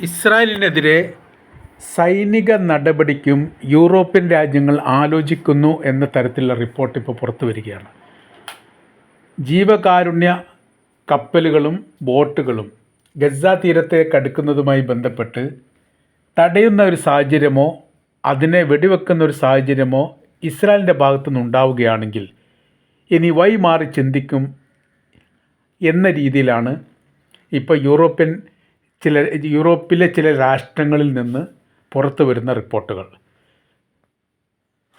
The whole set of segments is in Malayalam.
ഇസ്രായേലിനെതിരെ സൈനിക നടപടിക്കും യൂറോപ്യൻ രാജ്യങ്ങൾ ആലോചിക്കുന്നു എന്ന തരത്തിലുള്ള റിപ്പോർട്ട് ഇപ്പോൾ പുറത്തു വരികയാണ്. ജീവകാരുണ്യ കപ്പലുകളും ബോട്ടുകളും ഗസ തീരത്തെ കടുക്കുന്നതുമായി ബന്ധപ്പെട്ട് തടയുന്ന ഒരു സാഹചര്യമോ അതിനെ വെടിവെക്കുന്ന ഒരു സാഹചര്യമോ ഇസ്രായേലിന്റെ ഭാഗത്തുനിന്ന് ഉണ്ടാവുകയാണെങ്കിൽ ഇനി വൈ മാറി ചിന്തിക്കും എന്ന രീതിയിലാണ് ഇപ്പോൾ യൂറോപ്യൻ ചില യൂറോപ്പിലെ ചില രാഷ്ട്രങ്ങളിൽ നിന്ന് പുറത്തു വരുന്ന റിപ്പോർട്ടുകൾ.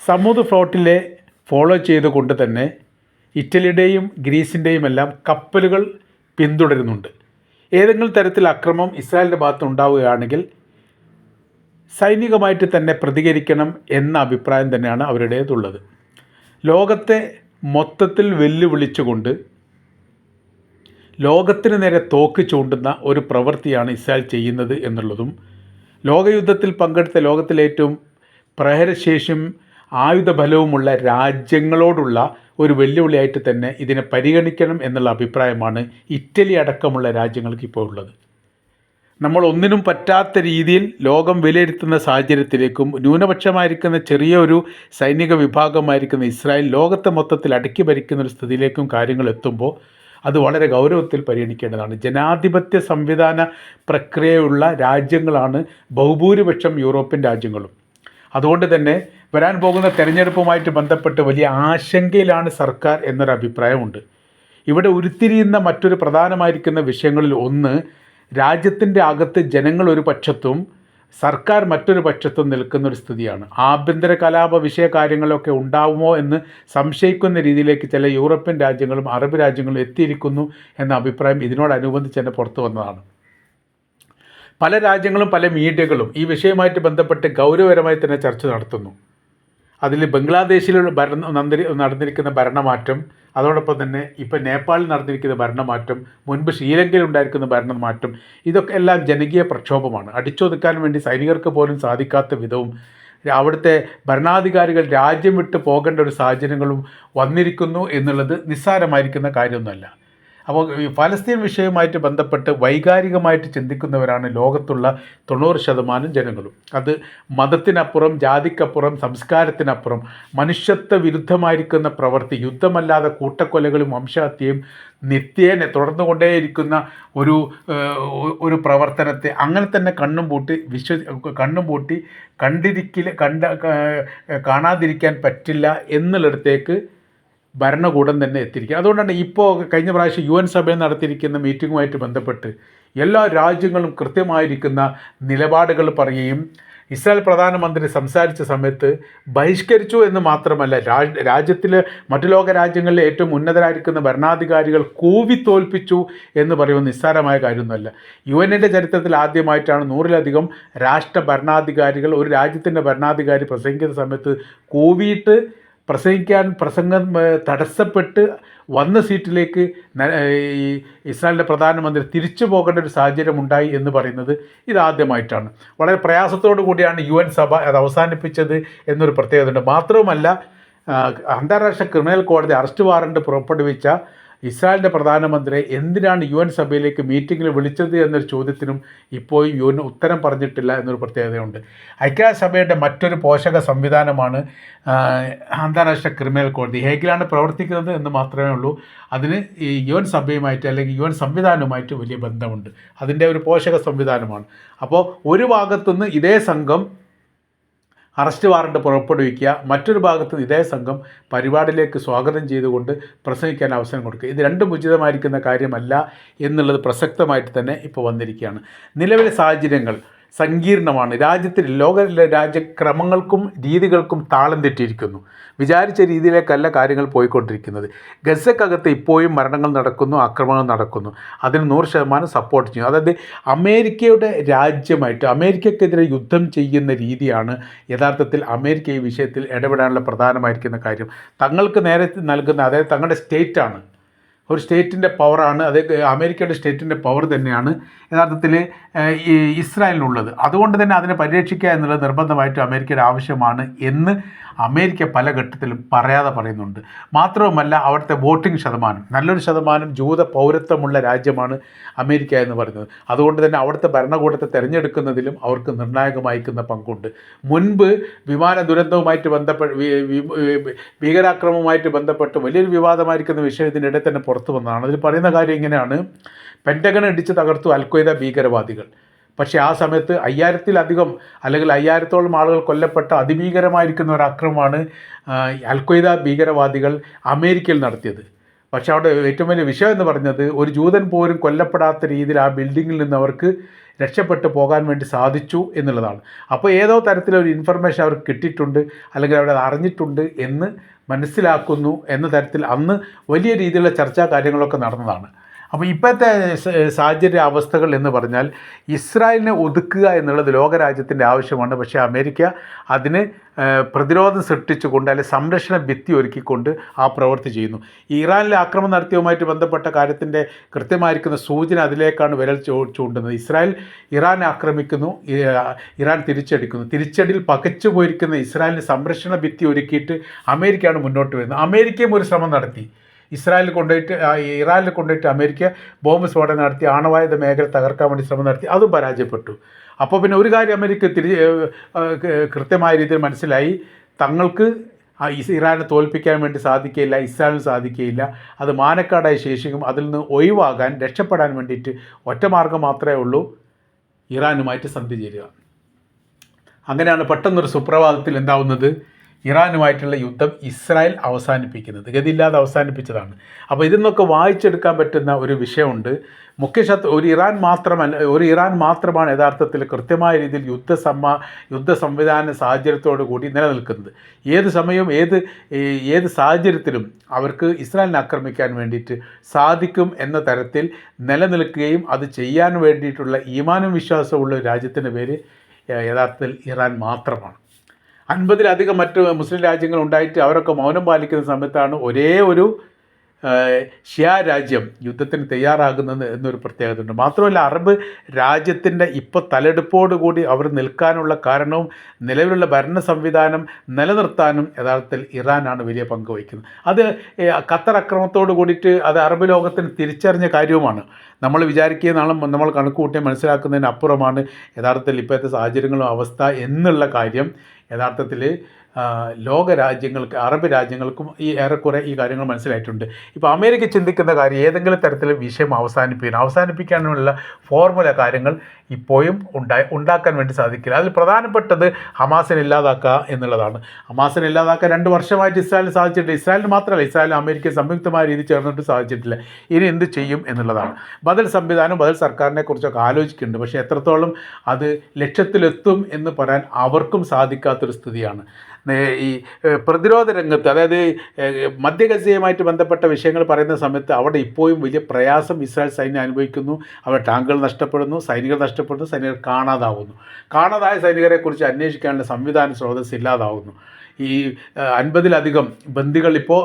സമുദ്ര ഫ്ലോട്ടിലെ ഫോളോ ചെയ്തുകൊണ്ട് തന്നെ ഇറ്റലിയുടെയും ഗ്രീസിന്റെയും എല്ലാം കപ്പലുകൾ പിന്തുടരുന്നുണ്ട്. ഏതെങ്കിലും തരത്തിൽ അക്രമം ഇസ്രായേലിന്റെ ഭാഗത്ത് ഉണ്ടാവുകയാണെങ്കിൽ സൈനികമായിട്ട് തന്നെ പ്രതികരിക്കണം എന്ന അഭിപ്രായം തന്നെയാണ് അവരുടേതുള്ളത്. ലോകത്തെ മൊത്തത്തിൽ വെല്ലുവിളിച്ചുകൊണ്ട് ലോകത്തിന് നേരെ തോക്ക് ചൂണ്ടുന്ന ഒരു പ്രവൃത്തിയാണ് ഇസ്രായേൽ ചെയ്യുന്നത് എന്നുള്ളതും ലോകയുദ്ധത്തിൽ പങ്കെടുത്ത ലോകത്തിലെ ഏറ്റവും പ്രഹരശേഷിയും ആയുധബലവുമുള്ള രാജ്യങ്ങളോടുള്ള ഒരു വെല്ലുവിളിയായിട്ട് തന്നെ ഇതിനെ പരിഗണിക്കണം എന്നുള്ള അഭിപ്രായമാണ് ഇറ്റലി അടക്കമുള്ള രാജ്യങ്ങൾക്ക് ഇപ്പോൾ ഉള്ളത്. നമ്മൾ ഒന്നിനും പറ്റാത്ത രീതിയിൽ ലോകം വിലയിരുത്തുന്ന സാഹചര്യത്തിലേക്കും ന്യൂനപക്ഷമായിരിക്കുന്ന ചെറിയൊരു സൈനിക വിഭാഗമായിരിക്കുന്ന ഇസ്രായേൽ ലോകത്തെ മൊത്തത്തിൽ അടക്കി ഭരിക്കുന്ന ഒരു സ്ഥിതിയിലേക്കും കാര്യങ്ങൾ എത്തുമ്പോൾ അത് വളരെ ഗൗരവത്തിൽ പരിഗണിക്കേണ്ടതാണ്. ജനാധിപത്യ സംവിധാന പ്രക്രിയയുള്ള രാജ്യങ്ങളാണ് ബഹുഭൂരിപക്ഷം യൂറോപ്യൻ രാജ്യങ്ങളും. അതുകൊണ്ട് തന്നെ വരാൻ പോകുന്ന തെരഞ്ഞെടുപ്പുമായിട്ട് ബന്ധപ്പെട്ട് വലിയ ആശങ്കയിലാണ് സർക്കാർ എന്നൊരു അഭിപ്രായമുണ്ട്. ഇവിടെ ഉരുത്തിരിയുന്ന മറ്റൊരു പ്രധാനമായിരിക്കുന്ന വിഷയങ്ങളിൽ ഒന്ന് രാജ്യത്തിന്റെ അകത്ത് ജനങ്ങൾ ഒരു പക്ഷത്തും സർക്കാർ മറ്റൊരു പക്ഷത്തും നിൽക്കുന്ന ഒരു സ്ഥിതിയാണ്. ആഭ്യന്തര കലാപ വിഷയ കാര്യങ്ങളൊക്കെ ഉണ്ടാവുമോ എന്ന് സംശയിക്കുന്ന രീതിയിലേക്ക് ചില യൂറോപ്യൻ രാജ്യങ്ങളും അറബ് രാജ്യങ്ങളും എത്തിയിരിക്കുന്നു എന്ന അഭിപ്രായം ഇതിനോടനുബന്ധിച്ച് തന്നെ പുറത്തു വന്നതാണ്. പല രാജ്യങ്ങളും പല മീഡിയകളും ഈ വിഷയവുമായിട്ട് ബന്ധപ്പെട്ട് ഗൗരവപരമായി തന്നെ ചർച്ച നടത്തുന്നു. അതിൽ ബംഗ്ലാദേശിൽ ഭരണ നടന്നിരിക്കുന്ന ഭരണമാറ്റം അതോടൊപ്പം തന്നെ ഇപ്പോൾ നേപ്പാളിൽ നടന്നിരിക്കുന്ന ഭരണമാറ്റം മുൻപ് ശ്രീലങ്കയിൽ ഉണ്ടായിരിക്കുന്ന ഭരണമാറ്റം ഇതൊക്കെ എല്ലാം ജനകീയ പ്രക്ഷോഭമാണ്. അടിച്ചൊതുക്കാൻ വേണ്ടി സൈനികർക്ക് പോലും സാധിക്കാത്ത വിധവും അവിടുത്തെ ഭരണാധികാരികൾ രാജ്യം വിട്ട് പോകേണ്ട ഒരു സാഹചര്യങ്ങളും വന്നിരിക്കുന്നു എന്നുള്ളത് നിസ്സാരമായിരിക്കുന്ന കാര്യമൊന്നുമല്ല. അപ്പോൾ ഈ ഫലസ്തീൻ വിഷയവുമായിട്ട് ബന്ധപ്പെട്ട് വൈകാരികമായിട്ട് ചിന്തിക്കുന്നവരാണ് ലോകത്തുള്ള തൊണ്ണൂറ് ശതമാനം ജനങ്ങളും. അത് മതത്തിനപ്പുറം ജാതിക്കപ്പുറം സംസ്കാരത്തിനപ്പുറം മനുഷ്യത്വ വിരുദ്ധമായിരിക്കുന്ന പ്രവൃത്തി യുദ്ധമല്ലാതെ കൂട്ടക്കൊലകളും വംശഹത്യയും നിത്യേനെ തുടർന്നു കൊണ്ടേയിരിക്കുന്ന ഒരു ഒരു പ്രവർത്തനത്തെ അങ്ങനെ തന്നെ കണ്ണും പൂട്ടി വിശ്വ കണ്ണും പൂട്ടി കണ്ടിരിക്കില്ല കണ്ട കാണാതിരിക്കാൻ പറ്റില്ല എന്നുള്ളിടത്തേക്ക് ഭരണകൂടം തന്നെ എത്തിയിരിക്കുക. അതുകൊണ്ടാണ് ഇപ്പോൾ കഴിഞ്ഞ പ്രാവശ്യം യു എൻ സഭയിൽ നടത്തിയിരിക്കുന്ന മീറ്റിങ്ങുമായിട്ട് ബന്ധപ്പെട്ട് എല്ലാ രാജ്യങ്ങളും കൃത്യമായിരിക്കുന്ന നിലപാടുകൾ പറയുകയും ഇസ്രായേൽ പ്രധാനമന്ത്രി സംസാരിച്ച സമയത്ത് ബഹിഷ്കരിച്ചു എന്ന് മാത്രമല്ല രാജ് രാജ്യത്തിലെ മറ്റു ലോക രാജ്യങ്ങളിലെ ഏറ്റവും ഉന്നതരായിരിക്കുന്ന ഭരണാധികാരികൾ കൂവി തോൽപ്പിച്ചു എന്ന് പറയുന്ന നിസ്സാരമായ കാര്യമൊന്നുമല്ല. യു എന്നിന്റെ ചരിത്രത്തിൽ ആദ്യമായിട്ടാണ് നൂറിലധികം രാഷ്ട്ര ഭരണാധികാരികൾ ഒരു രാജ്യത്തിന്റെ ഭരണാധികാരി പ്രസംഗിക്കുന്ന സമയത്ത് കൂവിയിട്ട് പ്രസംഗിക്കാൻ പ്രസംഗം തടസ്സപ്പെട്ട് വന്ന സീറ്റിലേക്ക് ഈ ഇസ്രായേലിന്റെ പ്രധാനമന്ത്രി തിരിച്ചു പോകേണ്ട ഒരു സാഹചര്യം ഉണ്ടായി എന്ന് പറയുന്നത് ഇതാദ്യമായിട്ടാണ്. വളരെ പ്രയാസത്തോടു കൂടിയാണ് യു എൻ സഭ അത് അവസാനിപ്പിച്ചത് എന്നൊരു പ്രത്യേകതയുണ്ട്. മാത്രവുമല്ല അന്താരാഷ്ട്ര ക്രിമിനൽ കോടതി അറസ്റ്റ് വാറണ്ട് പുറപ്പെടുവിച്ച ഇസ്രായേലിന്റെ പ്രധാനമന്ത്രി എന്തിനാണ് യു എൻ സഭയിലേക്ക് മീറ്റിങ്ങിൽ വിളിച്ചത് എന്നൊരു ചോദ്യത്തിനും ഇപ്പോഴും യു എൻ ഉത്തരം പറഞ്ഞിട്ടില്ല എന്നൊരു പ്രത്യേകതയുണ്ട്. ഐക്യരാഷ്ട്രസഭയുടെ മറ്റൊരു പോഷക സംവിധാനമാണ് അന്താരാഷ്ട്ര ക്രിമിനൽ കോടതി. ഹേഗിലാണ് പ്രവർത്തിക്കുന്നത് എന്ന് മാത്രമേ ഉള്ളൂ. അതിന് ഈ യു എൻ സഭയുമായിട്ട് അല്ലെങ്കിൽ യു എൻ സംവിധാനവുമായിട്ട് വലിയ ബന്ധമുണ്ട്. അതിന്റെ ഒരു പോഷക സംവിധാനമാണ്. അപ്പോൾ ഒരു ഭാഗത്തുനിന്ന് ഇതേ സംഘം അറസ്റ്റ് വാറണ്ട് പുറപ്പെടുവിക്കുക. മറ്റൊരു ഭാഗത്ത് ഇതേ സംഘം പരിപാടിയിലേക്ക് സ്വാഗതം ചെയ്തുകൊണ്ട് പ്രസംഗിക്കാൻ അവസരം കൊടുക്കുക. ഇത് രണ്ടും ഉചിതമായിരിക്കുന്ന കാര്യമല്ല എന്നുള്ളത് പ്രസക്തമായിട്ട് തന്നെ ഇപ്പോൾ വന്നിരിക്കുകയാണ്. നിലവിലെ സാഹചര്യങ്ങൾ സങ്കീർണമാണ്. രാജ്യത്തിൽ ലോക രാജ്യക്രമങ്ങൾക്കും രീതികൾക്കും താളം തെറ്റിയിരിക്കുന്നു. വിചാരിച്ച രീതിയിലേക്കല്ല കാര്യങ്ങൾ പോയിക്കൊണ്ടിരിക്കുന്നത്. ഗസക്കകത്ത് ഇപ്പോഴും മരണങ്ങൾ നടക്കുന്നു ആക്രമണങ്ങൾ നടക്കുന്നു. അതിന് നൂറ് ശതമാനം സപ്പോർട്ട് ചെയ്യും. അതായത് അമേരിക്കയുടെ രാജ്യമായിട്ട് അമേരിക്കക്കെതിരെ യുദ്ധം ചെയ്യുന്ന രീതിയാണ് യഥാർത്ഥത്തിൽ അമേരിക്ക ഈ വിഷയത്തിൽ ഇടപെടാനുള്ള പ്രധാനമായിരിക്കുന്ന കാര്യം. തങ്ങൾക്ക് നേരെ നൽകുന്ന അതായത് തങ്ങളുടെ സ്റ്റേറ്റാണ് ഒരു സ്റ്റേറ്റിന്റെ പവറാണ് അത് അമേരിക്കയുടെ സ്റ്റേറ്റിന്റെ പവർ തന്നെയാണ്. യഥാർത്ഥത്തിൽ ഈ ഇസ്രായേലിനുള്ളത്. അതുകൊണ്ട് തന്നെ അതിനെ പരിരക്ഷിക്കുക എന്നുള്ളത് നിർബന്ധമായിട്ടും അമേരിക്കയുടെ ആവശ്യമാണ് എന്ന് അമേരിക്ക പല ഘട്ടത്തിലും പറയാതെ പറയുന്നുണ്ട്. മാത്രവുമല്ല അവിടുത്തെ വോട്ടിംഗ് ശതമാനം നല്ലൊരു ശതമാനം ജൂത പൗരത്വമുള്ള രാജ്യമാണ് അമേരിക്ക എന്ന് പറയുന്നത്. അതുകൊണ്ട് തന്നെ അവിടുത്തെ ഭരണകൂടത്തെ തിരഞ്ഞെടുക്കുന്നതിലും അവർക്ക് നിർണായകമായിക്കുന്ന പങ്കുണ്ട്. മുൻപ് വിമാന ദുരന്തവുമായിട്ട് ബന്ധപ്പെട്ട് വി- ബന്ധപ്പെട്ട് വലിയൊരു വിവാദമായിരിക്കുന്ന വിഷയം ഇതിനിടെ തന്നെ പുറത്തു വന്നതാണ്. അതിൽ പറയുന്ന കാര്യം ഇങ്ങനെയാണ്. പെന്റഗൺ ഇടിച്ച് തകർത്തു അൽഖ്വയ്ദ ഭീകരവാദികൾ. പക്ഷേ ആ സമയത്ത് അയ്യായിരത്തിലധികം അല്ലെങ്കിൽ അയ്യായിരത്തോളം ആളുകൾ കൊല്ലപ്പെട്ട അതിഭീകരമായിരിക്കുന്ന ഒരു അക്രമമാണ് അൽഖ്വയ്ദ ഭീകരവാദികൾ അമേരിക്കയിൽ നടത്തിയത്. പക്ഷേ അവിടെ ഏറ്റവും വലിയ വിഷയം എന്ന് പറഞ്ഞത് ഒരു ജൂതൻ പോലും കൊല്ലപ്പെടാത്ത രീതിയിൽ ആ ബിൽഡിങ്ങിൽ നിന്ന് അവർക്ക് രക്ഷപ്പെട്ടു പോകാൻ വേണ്ടി സാധിച്ചു എന്നുള്ളതാണ്. അപ്പോൾ ഏതോ തരത്തിലൊരു ഇൻഫർമേഷൻ അവർക്ക് കിട്ടിയിട്ടുണ്ട് അല്ലെങ്കിൽ അവിടെ അറിഞ്ഞിട്ടുണ്ട് എന്ന് മനസ്സിലാക്കുന്നു എന്ന തരത്തിൽ അന്ന് വലിയ രീതിയിലുള്ള ചർച്ചാ കാര്യങ്ങളൊക്കെ നടന്നതാണ്. അപ്പോൾ ഇപ്പോഴത്തെ സാഹചര്യ അവസ്ഥകൾ എന്ന് പറഞ്ഞാൽ ഇസ്രായേലിനെ ഒതുക്കുക എന്നുള്ളത് ലോകരാജ്യത്തിന്റെ ആവശ്യമാണ്. പക്ഷേ അമേരിക്ക അതിന് പ്രതിരോധം സൃഷ്ടിച്ചുകൊണ്ട് അല്ലെങ്കിൽ സംരക്ഷണ ഭിത്തി ഒരുക്കിക്കൊണ്ട് ആ പ്രവൃത്തി ചെയ്യുന്നു. ഇറാനിലെ ആക്രമണം നടത്തിയവുമായിട്ട് ബന്ധപ്പെട്ട കാര്യത്തിന്റെ കൃത്യമായിരിക്കുന്ന സൂചന അതിലേക്കാണ് വിരൽ ചൂണ്ടുന്നത്. ഇസ്രായേൽ ഇറാൻ ആക്രമിക്കുന്നു ഇറാൻ തിരിച്ചടിക്കുന്നു. തിരിച്ചടിയിൽ പകച്ചു പോയിരിക്കുന്ന ഇസ്രായേലിന് സംരക്ഷണ ഭിത്തി ഒരുക്കിയിട്ട് അമേരിക്കയാണ് മുന്നോട്ട് വരുന്നത്. അമേരിക്കയും ഒരു ശ്രമം നടത്തി. ഇസ്രായേലിൽ കൊണ്ടുപോയിട്ട് ഇറാനിൽ കൊണ്ടുപോയിട്ട് അമേരിക്ക ബോംബ് സ്ഫോടനം നടത്തി ആണവായുധ മേഖല തകർക്കാൻ വേണ്ടി ശ്രമം നടത്തി. അതും പരാജയപ്പെട്ടു. അപ്പോൾ പിന്നെ ഒരു കാര്യം അമേരിക്ക തിരി കൃത്യമായ രീതിയിൽ മനസ്സിലായി. തങ്ങൾക്ക് ഇറാനെ തോൽപ്പിക്കാൻ വേണ്ടി സാധിക്കുകയില്ല ഇസ്രായേലിന് സാധിക്കുകയില്ല അത് മാനക്കാടായി ശേഷിക്കും അതിൽ നിന്ന് ഒഴിവാകാൻ രക്ഷപ്പെടാൻ വേണ്ടിയിട്ട് ഒറ്റ മാർഗം മാത്രമേ ഉള്ളൂ ഇറാനുമായിട്ട് സന്ധി ചേരുക. അങ്ങനെയാണ് പെട്ടെന്നൊരു സുപ്രഭാതത്തിൽ എന്താവുന്നത്? ഇറാനുമായിട്ടുള്ള യുദ്ധം ഇസ്രായേൽ അവസാനിപ്പിക്കുന്നത്. ഗതിയില്ലാതെ അവസാനിപ്പിച്ചതാണ്. അപ്പോൾ ഇതിൽ നിന്നൊക്കെ വായിച്ചെടുക്കാൻ പറ്റുന്ന ഒരു വിഷയമുണ്ട്. മുഖ്യശത്രു ഒരു ഇറാൻ മാത്രമല്ല ഒരു ഇറാൻ മാത്രമാണ് യഥാർത്ഥത്തിൽ കൃത്യമായ രീതിയിൽ യുദ്ധ സമ്മ യുദ്ധ സംവിധാന സാഹചര്യത്തോടു കൂടി നിലനിൽക്കുന്നത്. ഏത് സമയവും ഏത് ഏത് സാഹചര്യത്തിലും അവർക്ക് ഇസ്രായേലിനെ ആക്രമിക്കാൻ വേണ്ടിയിട്ട് സാധിക്കും എന്ന തരത്തിൽ നിലനിൽക്കുകയും അത് ചെയ്യാൻ വേണ്ടിയിട്ടുള്ള ഈമാനും വിശ്വാസമുള്ള രാജ്യത്തിന്റെ പേര് യഥാർത്ഥത്തിൽ ഇറാൻ മാത്രമാണ്. അൻപതിലധികം മറ്റ് മുസ്ലിം രാജ്യങ്ങൾ ഉണ്ടായിട്ട് അവരൊക്കെ മൗനം പാലിക്കുന്ന സമയത്താണ് ഒരേ ഒരു ഷിയ രാജ്യം യുദ്ധത്തിന് തയ്യാറാകുന്നത് എന്നൊരു പ്രത്യേകതയുണ്ട്. മാത്രമല്ല അറബ് രാജ്യത്തിന്റെ ഇപ്പോൾ തലെടുപ്പോടുകൂടി അവർ നിൽക്കാനുള്ള കാരണവും നിലവിലുള്ള ഭരണ സംവിധാനം നിലനിർത്താനും യഥാർത്ഥത്തിൽ ഇറാനാണ് വലിയ പങ്ക് വഹിക്കുന്നത്. അത് ഖത്തർ അക്രമത്തോട് കൂടിയിട്ട് അത് അറബ് ലോകത്തിന് തിരിച്ചറിഞ്ഞ കാര്യവുമാണ്. നമ്മൾ വിചാരിക്കുന്ന നമ്മൾ കണക്ക് കൂട്ടി മനസ്സിലാക്കുന്നതിന് അപ്പുറമാണ് യഥാർത്ഥത്തിൽ ഇപ്പോഴത്തെ സാഹചര്യങ്ങളും അവസ്ഥ എന്നുള്ള കാര്യം. യഥാർത്ഥത്തിൽ ലോക രാജ്യങ്ങൾക്ക് അറബ് രാജ്യങ്ങൾക്കും ഈ ഏറെക്കുറെ ഈ കാര്യങ്ങൾ മനസ്സിലായിട്ടുണ്ട്. ഇപ്പോൾ അമേരിക്ക ചിന്തിക്കുന്ന കാര്യം ഏതെങ്കിലും തരത്തിൽ വിഷയം അവസാനിപ്പിക്കണം. അവസാനിപ്പിക്കാനുള്ള ഫോർമുല കാര്യങ്ങൾ ഇപ്പോഴും ഉണ്ടായി ഉണ്ടാക്കാൻ വേണ്ടി സാധിക്കില്ല. അതിൽ പ്രധാനപ്പെട്ടത് ഹമാസിനെ ഇല്ലാതാക്കുക എന്നുള്ളതാണ്. ഹമാസിനെ ഇല്ലാതാക്കാൻ രണ്ട് വർഷമായിട്ട് ഇസ്രായേലിന് സാധിച്ചിട്ടില്ല. ഇസ്രായേലിന് മാത്രമല്ല ഇസ്രായേൽ അമേരിക്ക സംയുക്തമായ രീതിയിൽ ചേർന്നിട്ട് സാധിച്ചിട്ടില്ല. ഇനി എന്ത് ചെയ്യും എന്നുള്ളതാണ്. ബദൽ സംവിധാനം ബദൽ സർക്കാരിനെ കുറിച്ചൊക്കെ ആലോചിക്കുന്നുണ്ട്. പക്ഷേ എത്രത്തോളം അത് ലക്ഷ്യത്തിലെത്തും എന്ന് പറയാൻ അവർക്കും സാധിക്കാത്തൊരു സ്ഥിതിയാണ്. ഈ പ്രതിരോധ രംഗത്ത് അതായത് മധ്യഗസയുമായിട്ട് ബന്ധപ്പെട്ട വിഷയങ്ങൾ പറയുന്ന സമയത്ത് അവിടെ ഇപ്പോഴും വലിയ പ്രയാസം ഇസ്രായേൽ സൈന്യം അനുഭവിക്കുന്നു. അവിടെ ടാങ്കുകൾ നഷ്ടപ്പെടുന്നു സൈനികർ നഷ്ടപ്പെടുന്നു സൈനികർ കാണാതാവുന്നു. കാണാതായ സൈനികരെക്കുറിച്ച് അന്വേഷിക്കാനുള്ള സംവിധാന സ്രോതസ് ഇല്ലാതാവുന്നു ഈ അൻപതിലധികം ബന്ദികൾ ഇപ്പോൾ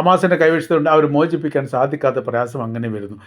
അമാസിന്റെ കൈവശത്തുണ്ട്. അവർ മോചിപ്പിക്കാൻ സാധിക്കാത്ത പ്രയാസം അങ്ങനെ വരുന്നു.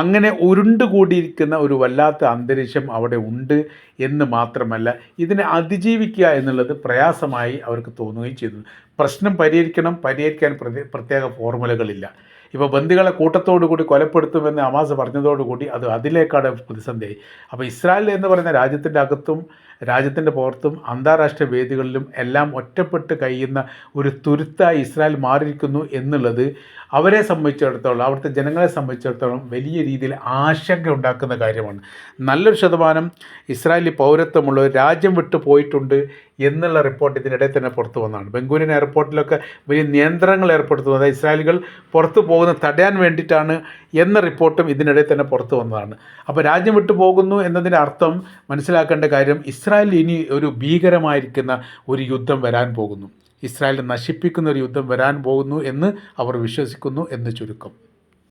അങ്ങനെ ഉരുണ്ടുകൂടിയിരിക്കുന്ന ഒരു വല്ലാത്ത അന്തരീക്ഷം അവിടെ ഉണ്ട് എന്ന് മാത്രമല്ല ഇതിനെ അതിജീവിക്കുക എന്നുള്ളത് പ്രയാസമായി അവർക്ക് തോന്നുകയും ചെയ്തു. പ്രശ്നം പരിഹരിക്കണം പരിഹരിക്കാൻ പ്രതി പ്രത്യേക ഫോർമുലകളില്ല. ഇപ്പോൾ ബന്ദികളെ കൂട്ടത്തോടുകൂടി കൊലപ്പെടുത്തുമെന്ന് അമാസ് പറഞ്ഞതോടുകൂടി അത് അതിലേക്കാണ് പ്രതിസന്ധിയായി അപ്പോൾ ഇസ്രായേൽ എന്ന് പറയുന്ന രാജ്യത്തിന്റെ അകത്തും രാജ്യത്തിന്റെ പുറത്തും അന്താരാഷ്ട്ര വേദികളിലും എല്ലാം ഒറ്റപ്പെട്ട് കഴിയുന്ന ഒരു തുരുത്തായി ഇസ്രായേൽ മാറിയിരിക്കുന്നു എന്നുള്ളത് അവരെ സംബന്ധിച്ചിടത്തോളം അവിടുത്തെ ജനങ്ങളെ സംബന്ധിച്ചിടത്തോളം വലിയ രീതിയിൽ ആശങ്ക ഉണ്ടാക്കുന്ന കാര്യമാണ്. നല്ലൊരു ശതമാനം ഇസ്രായേലി പൗരത്വമുള്ളവർ രാജ്യം വിട്ടു പോയിട്ടുണ്ട് എന്നുള്ള റിപ്പോർട്ട് ഇതിനിടെ തന്നെ പുറത്തു വന്നതാണ്. ബംഗൂരിൻ എയർപോർട്ടിലൊക്കെ വലിയ നിയന്ത്രണങ്ങൾ ഏർപ്പെടുത്തുന്നത് ഇസ്രായേലികൾ പുറത്തു പോകുന്നത് തടയാൻ വേണ്ടിയിട്ടാണ് എന്ന റിപ്പോർട്ടും ഇതിനിടെ തന്നെ പുറത്തു വന്നതാണ്. അപ്പോൾ രാജ്യം വിട്ടു പോകുന്നു എന്നതിന്റെ അർത്ഥം മനസ്സിലാക്കേണ്ട കാര്യം ഇസ്രായേൽ ഇനി ഒരു ഭീകരമായിരിക്കുന്ന ഒരു യുദ്ധം വരാൻ പോകുന്നു. ഇസ്രായേലിനെ നശിപ്പിക്കുന്ന ഒരു യുദ്ധം വരാൻ പോകുന്നു എന്ന് അവർ വിശ്വസിക്കുന്നു എന്ന് ചുരുക്കം.